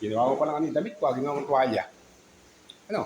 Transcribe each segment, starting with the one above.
Ginawa ko pa lang ano yung damit ko, ah, ginawa kong tuwalya. Ano?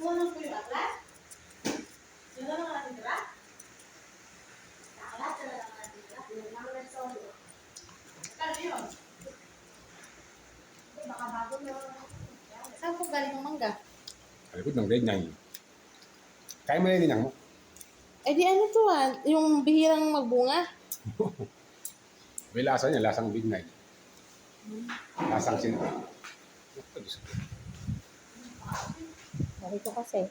Kuha po yung aklat? Yun lang ang ating tira? Aklat, yun lang ang ating tira? Yun lang ang solo. Kano yun? Baka bago na. Saan po galing ang mangga? Alikod ng grade 9. Kaya mo na yung mo. Eh di ano to ah, yung bihirang magbunga. May lasa niya, lasang big night. Lasang sin... Narito kasi.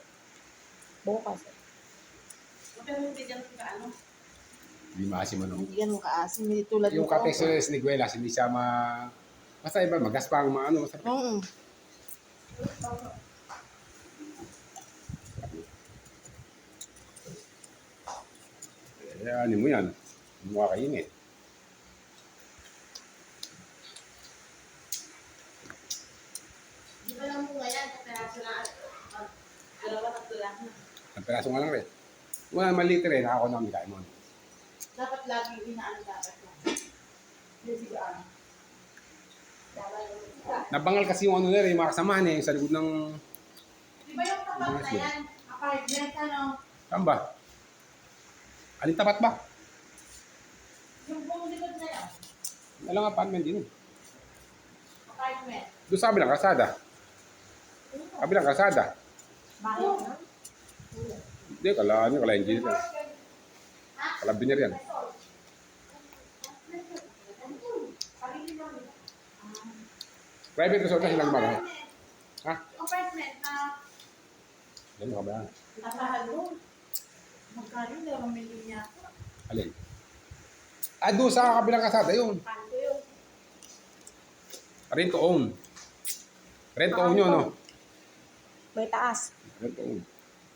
Bukas. Pero hindi ganun ka ano? Hindi maasim ano. Hindi ganun kaasim. Hindi tulad Yung kape sa Sniguelas, hindi siya ma... Basta iba, magaspang, maano, masarap. Oo. Eh, ano mo yan? Hindi mo kakainit. Di ba lang bunga yan? Kaya sila, dalawa na tulad na. Ang peraso nga lang rin. Mga maliit rin, ako na kami kain mo. Dapat lagi inaano dapat na. Hindi sigurado. Dapat Nabangal kasi yung ano na rin, yung mga kasamahan eh, sa likod ng... Di ba yung tapat na yan? Apartment, ano? Saan ba? Alin tapat ba? Yung buong likod na yan. Walang apartment din. Apartment. Doon sa kabilang kasada. Kabilang kasada. Bahay na? Hindi, kala, ano, kala engineer yan. Kala engineer yan. Private resort na silang gumagawa. Ha? Apartment na Yan, makabayan. napahal doon. Magkano yung dalawang milyon niya? Alin? Ah, doon sa kabilang kasada yun. Kanto yun. Rent to own. Rent to own yun, no? May taas. Rent to own.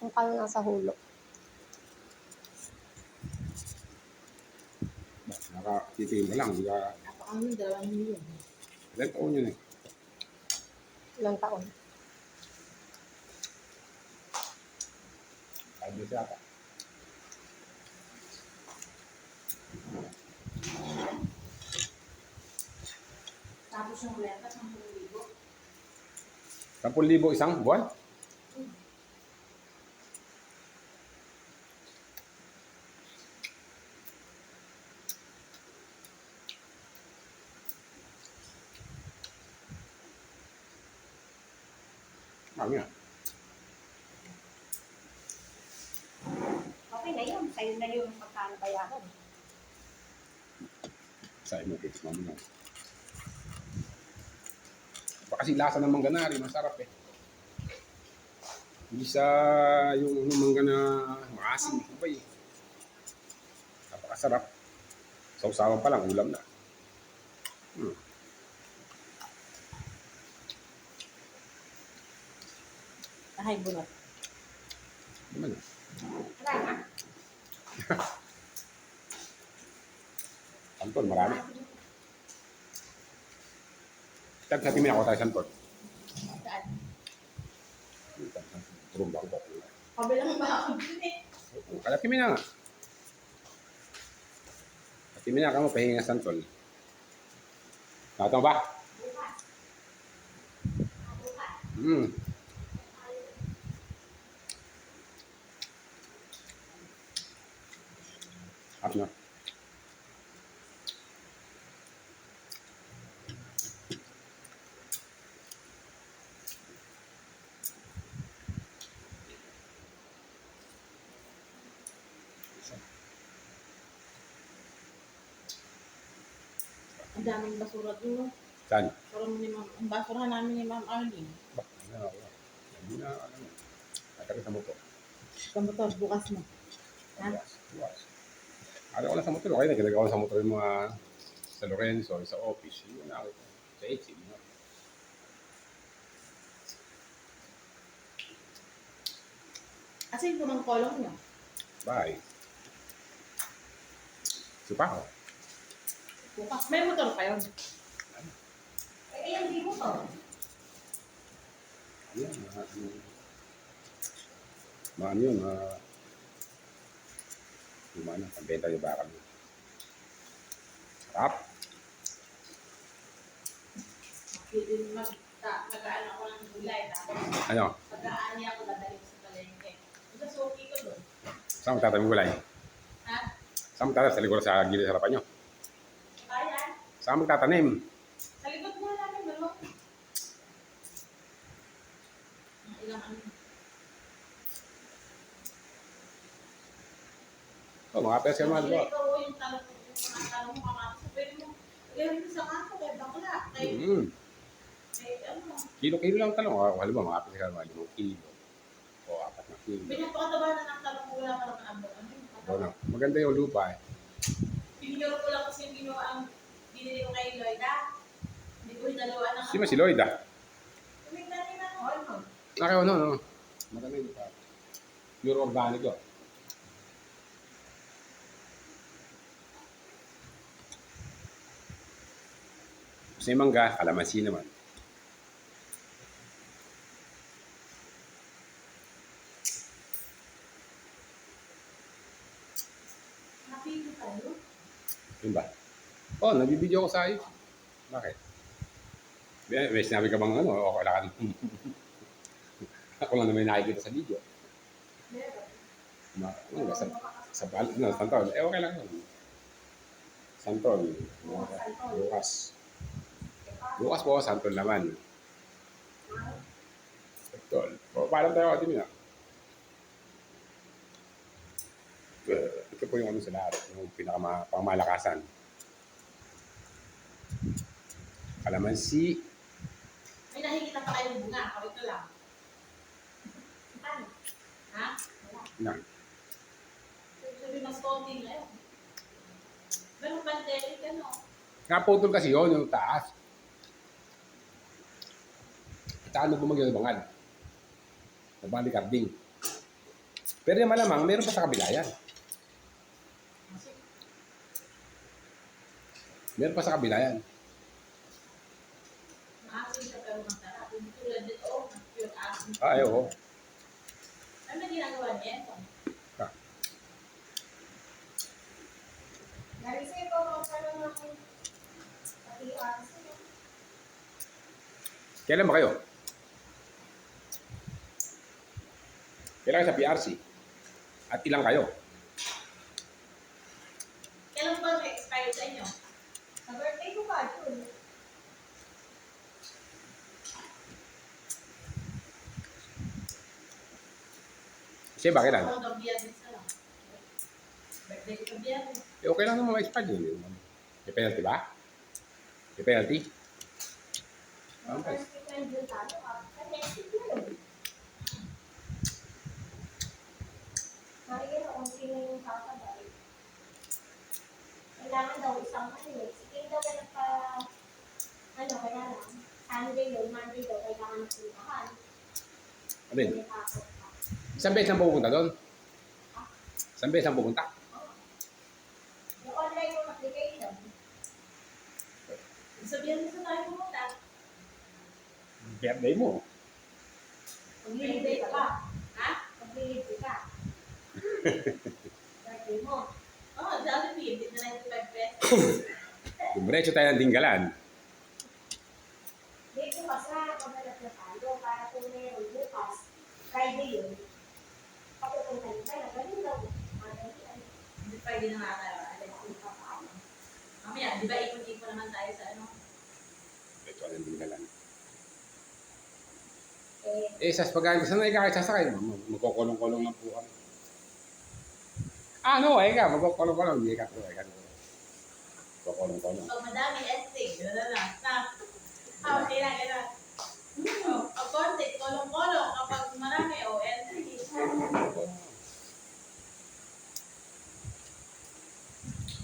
Kung kano nasa hulo. Nakatitingin mo lang, hindi ka... Napakano yung dalawang milyon. Rent to own yun eh. Ilang taon. Five years yata. Tapos yung renta, 10,000. 10,000 isang buwan? Marami ah. Okay na yun. Sa'yo na yung pagkano bayaran. Sa mo, kids mo na. Kasi lasa ng mangganari, masarap eh. Hindi sa yung ano, mangga na maasim, iba eh. Napakasarap. Sausawan pa lang, ulam na. Hmm. Ahay, bunot. Naman na. Santol, marami. Sa timin ako tayo santol. Saan? Turong ba ba? Kabilang ba ako dun eh? Kala timin na nga. Timin na ka mo, pahinga. Nakataw ba? Hmm. Na. daming basura doon. Saan? Basura ni Ma'am, ang basura namin ni Ma'am Arlene. Ano, ano? na, ano, atakas sa motor. Bukas na. Ha? Bukas, bukas. Ano ko lang sa motor, okay, nagkagawa ko sa motor yung mga sa Lorenzo, sa office, yun na, sa Etsy, yun na. Kasi yung pumang kolong niya. Bye. Supa ko. Bukas. May motor pa yun. Eh, yan, di mo to. Yan, mga ano. Ano yun, mga... Yung ano, pambenta yung bakal. Sarap. Mag, ta, mag-aan ako ng gulay. Tapos Ano? pag-aan niya ako dadalhin sa palengke. Ito suki ko doon. Saan magtatabi gulay? Ha? Saan magtatabi? Sa likod sa gilid sa harapan nyo? Kaya? Saan magtatanim? Sa likod mo namin, dalawa. Ang Ilang ano. Oh, mga pesa mga Kaya dalawa. ikaw yung talong yung mga talong mo kamatis. Pwede mo. Gawin mo sa kanto kay bakla. Kay, Mm. kay ano. Kilo-kilo lang talong. Oh, halimbawa, mga pesa mga limang kilo. O apat na kilo. Pinapakataba na ng talong mo wala ka lang ang ano. yung Oh, talong. no. Maganda yung lupa eh. Pinigyan ko lang kasi yung ginawa ang binili ko kay Lloyda. Hindi ko hinalawa ng Si si Lloyd ah. Tumignan na ako. Ano? Nakaw no, no. Maganda yung lupa. Pure organic oh. Kasi yung mangga, kalamansi naman. Napili tayo. Yun ba? Oh, nabibideo ko sa iyo. Bakit? May, may sinabi ka bang ano, o kailangan. Ako lang na may nakikita sa video. Ma, ano ba, sa, sa bal, no, Santol. Eh, okay lang. Santol. Bukas. Bukas po, Santol naman. Santol. O, paalam tayo yun. Uh, ito po yung ano sa lahat, yung pinakamalakasan. Kalamansi, May nakikita pa kayong bunga. Kawit ko lang. Ano? Ha? na, Sabi mas konti na yun. Pero pandemic ano. Naputol kasi yun, yung taas. Saan na bumagyo ng bangal? Nabalikarding. Pero yung malamang, meron pa sa kabila yan. Meron pa sa kabila yan. maasim siya pero masarap. Hindi tulad dito. Oh, pure asim. Ah, ayaw ko. Ano na ginagawa niya ito? Narisa ikaw, magkaroon ng pati oras. Kailan ba kayo? Kailan kayo sa PRC? At ilang kayo? Kailan ba may-expire sa inyo? Sa birthday ko ba, June? Kasi ba kailan? Ako daw biyernes na lang. Birthday ko biyernes. Eh, okay lang naman ma-expire yun. May penalty ba? May penalty? Okay. na. Kailangan daw isang eh. Sige daw na nagpa... Ano, kaya lang. Sunday yun, Monday daw, kailangan ng puntahan. Ano yun? Isang beses ang pupunta doon? Isang beses ang pupunta? Yung online yung application. Sa biyernes na tayo pumunta. Birthday mo. Maglilibay ka ba? Ha? Maglilibay ka. Birthday mo. Oh, Jollibee. Hindi na 95 pesos. Dumiretso tayo ng Dinggalan. Dito kasi pagdalat na tayo para kung meron bukas, Friday yun, Hindi pwede na nga tayo. Alam. Mamaya, di ba ikot-ikot naman tayo sa ano? Diretso tayo ng Dinggalan. Eh, Eh, sa pagkain, saan na ikaw sasakay? Mag- Magkukulong-kulong lang po kami. Ah, no, eh ka, magkukulong-kulong. Hindi ka po, eh ka. Magkukulong-kulong. Pag madami, estig. Gano'n na lang. Na. Ah, okay na, gano'n. Oh, pag konti, kolong-kolong. Kapag marami, oh, estig.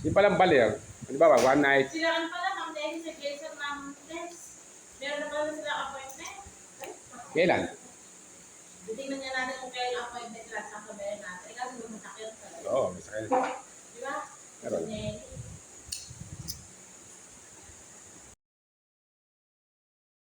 Di palang balir. Di ba, one night. Silaan pala, Ma'am Denny, sa Ma'am Tess. Meron na pala sila appointment. Kailan? Titingnan niya natin kung kailan appointment lang sa kabayan natin. Kasi masakit talaga. Oo, may sakit. Di ba? Meron. Kasi,